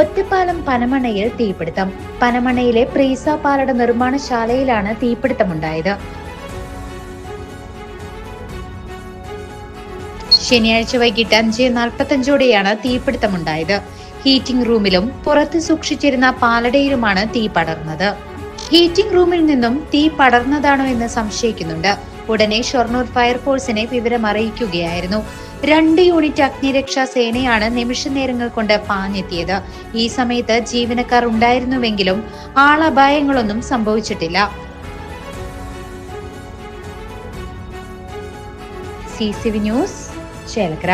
Ottapalam പനമണയിൽ തീപിടുത്തം. പനമണയിലെ പ്രീസ പാലട നിർമ്മാണശാലയിലാണ് തീപിടുത്തമുണ്ടായത്. ശനിയാഴ്ച വൈകിട്ട് അഞ്ച് നാൽപ്പത്തഞ്ചോടെയാണ് തീപിടുത്തമുണ്ടായത്. ഹീറ്റിംഗ് റൂമിലും പുറത്ത് സൂക്ഷിച്ചിരുന്ന പാലടയിലുമാണ് തീ പടർന്നത്. ഹീറ്റിംഗ് റൂമിൽ നിന്നും തീ പടർന്നതാണോ എന്ന് സംശയിക്കുന്നുണ്ട്. ഉടനെ ഷൊർണൂർ ഫയർഫോഴ്സിനെ വിവരം അറിയിക്കുകയായിരുന്നു. രണ്ട് യൂണിറ്റ് അഗ്നിരക്ഷാ സേനയാണ് നിമിഷ നേരങ്ങൾ കൊണ്ട് പാഞ്ഞെത്തിയത്. ഈ സമയത്ത് ജീവനക്കാർ ഉണ്ടായിരുന്നുവെങ്കിലും ആളപായങ്ങളൊന്നും സംഭവിച്ചിട്ടില്ല. C C V news Chelakkara.